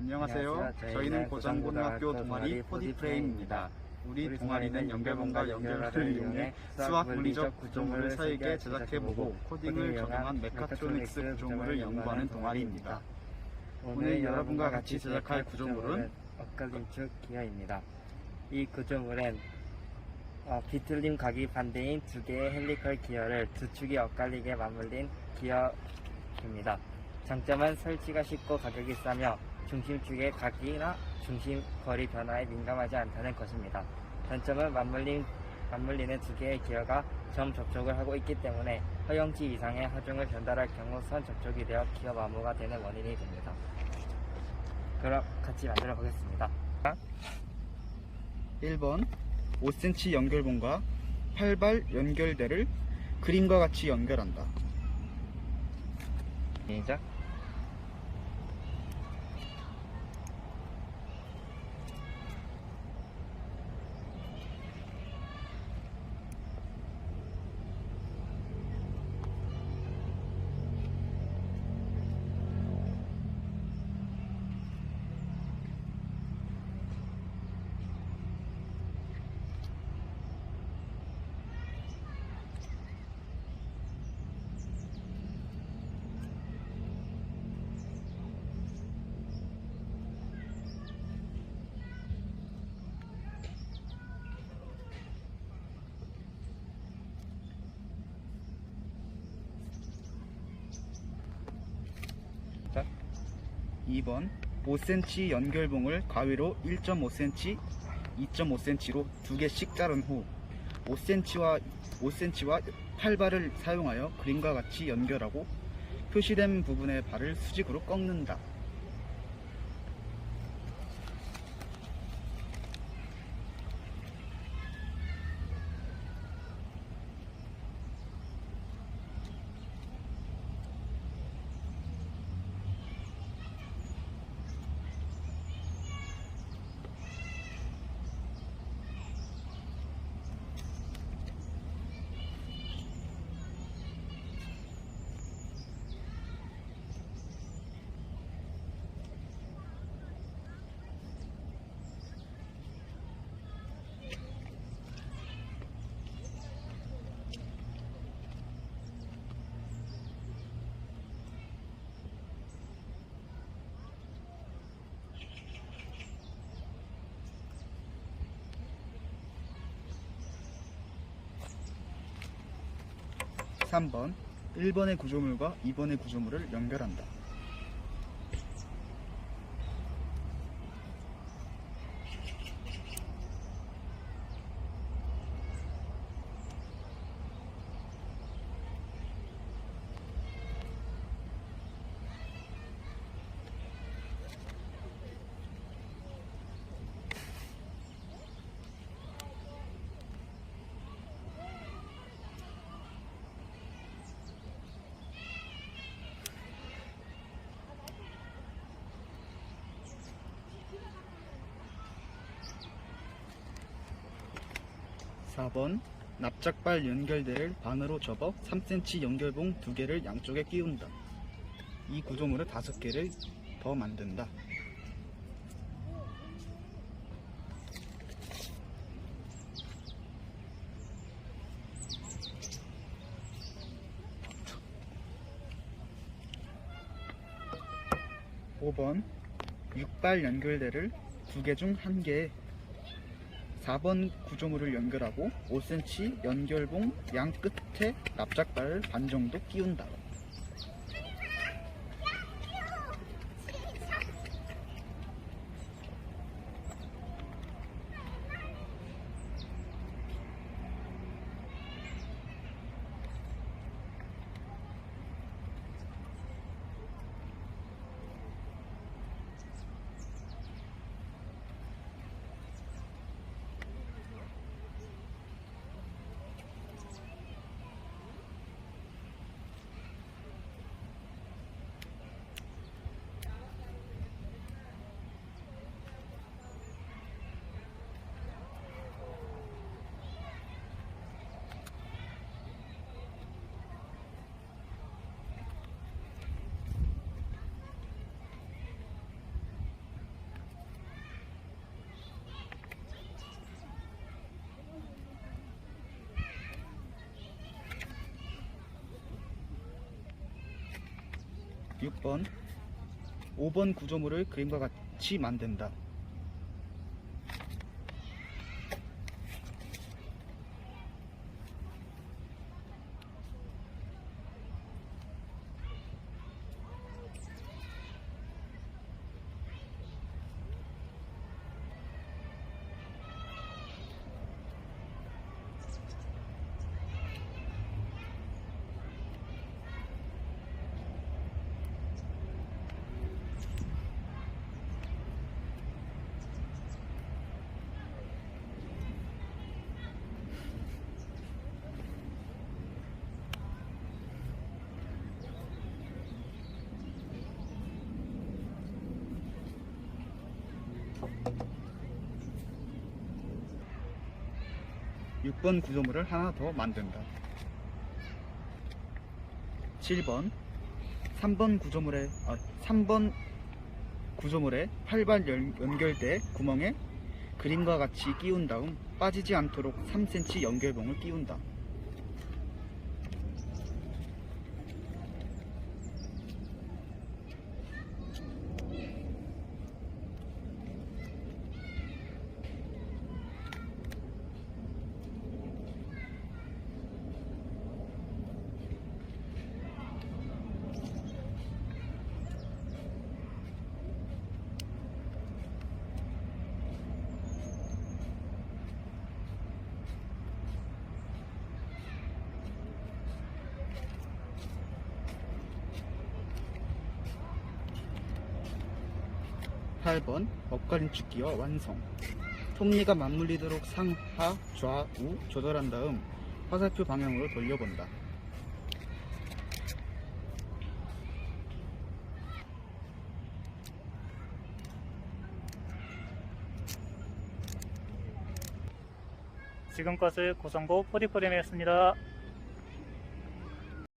안녕하세요. 안녕하세요. 저희는 고장고등학교 동아리 포디프레임입니다. 우리 동아리는 연결본과 연결을 이용해 수학 물리적 구조물을 설계, 제작해보고 코딩을 적용한 메카트로닉스 구조물을 연구하는 동아리입니다. 오늘 여러분과 같이 제작할 구조물은 엇갈림축 기어입니다. 이 구조물은 어, 비틀림 각이 반대인 두 개의 헬리컬 기어를 두 축이 엇갈리게 맞물린 기어입니다. 장점은 설치가 쉽고 가격이 싸며 중심축의 각이나 중심 거리 변화에 민감하지 않다는 것입니다. 단점은 맞물린, 맞물리는 두 개의 기어가 점 접촉을 하고 있기 때문에 허용치 이상의 하중을 전달할 경우 선 접촉이 되어 기어 마모가 되는 원인이 됩니다. 그럼 같이 만들어 보겠습니다. 1번 5cm 연결본과 8발 연결대를 그림과 같이 연결한다. 시작. 2번 5cm 연결봉을 가위로 1.5cm, 2.5cm로 두 개씩 자른 후 5cm와 5cm와 8발을 사용하여 그림과 같이 연결하고 표시된 부분의 발을 수직으로 꺾는다. 삼번 1번의 구조물과 2번의 구조물을 연결한다. 사번 납작발 연결대를 반으로 접어 3cm 연결봉 두 개를 양쪽에 끼운다. 이 구조물을 다섯 개를 더 만든다. 오번 6발 연결대를 두개중한 개에 4번 구조물을 연결하고 5cm 연결봉 양 끝에 납작발을 반 정도 끼운 다. 6번 5번 구조물을 그림과 같이 만든다. 육번 구조물을 하나 더 만든다. 7번 3번 구조물에 아, 3번 구조물에 활발 연- 연결돼 구멍에 그림과 같이 끼운 다음 빠지지 않도록 3cm 연결봉을 끼운다. 팔번 엇갈림축 기어 완성. 톱니가 맞물리도록 상하, 좌우 조절한 다음 화살표 방향으로 돌려본다. 지금까지 고성고 포디프레임이었습니다.